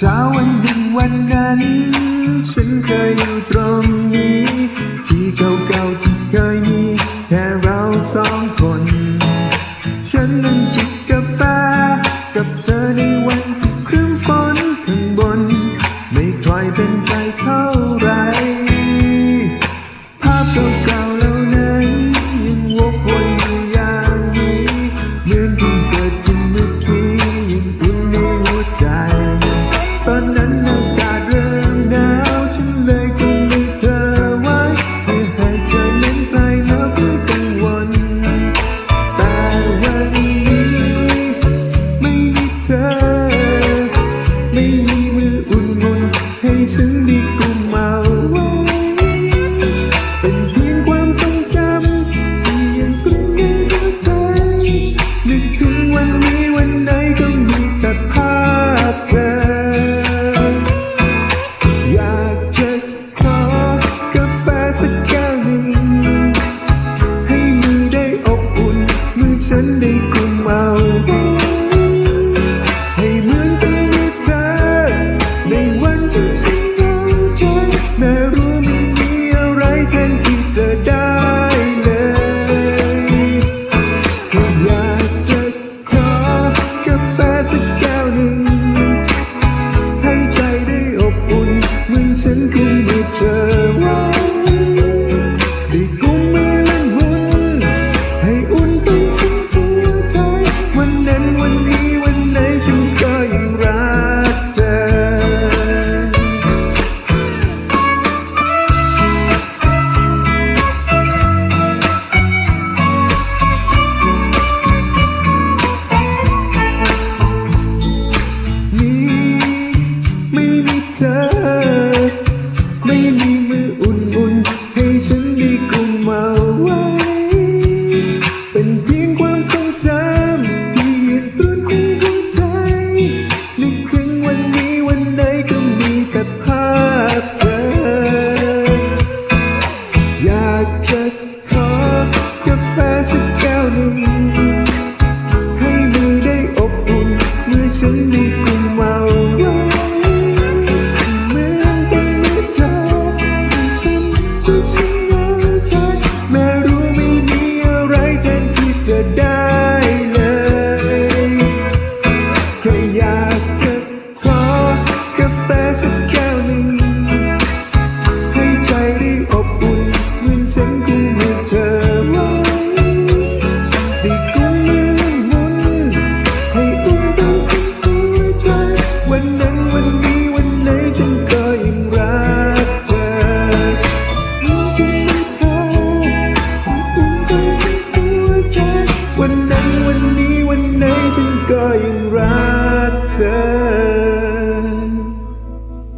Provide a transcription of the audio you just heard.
เช้าวันหนึ่งวันนั้น ฉันเคยอยู่ตรงนี้ ที่เก่าๆที่เคยมี แค่เราสองคน ฉันนั่งจิบกาแฟกับเธอในวันที่ อุ่นๆให้ฉันดี 成功。going right to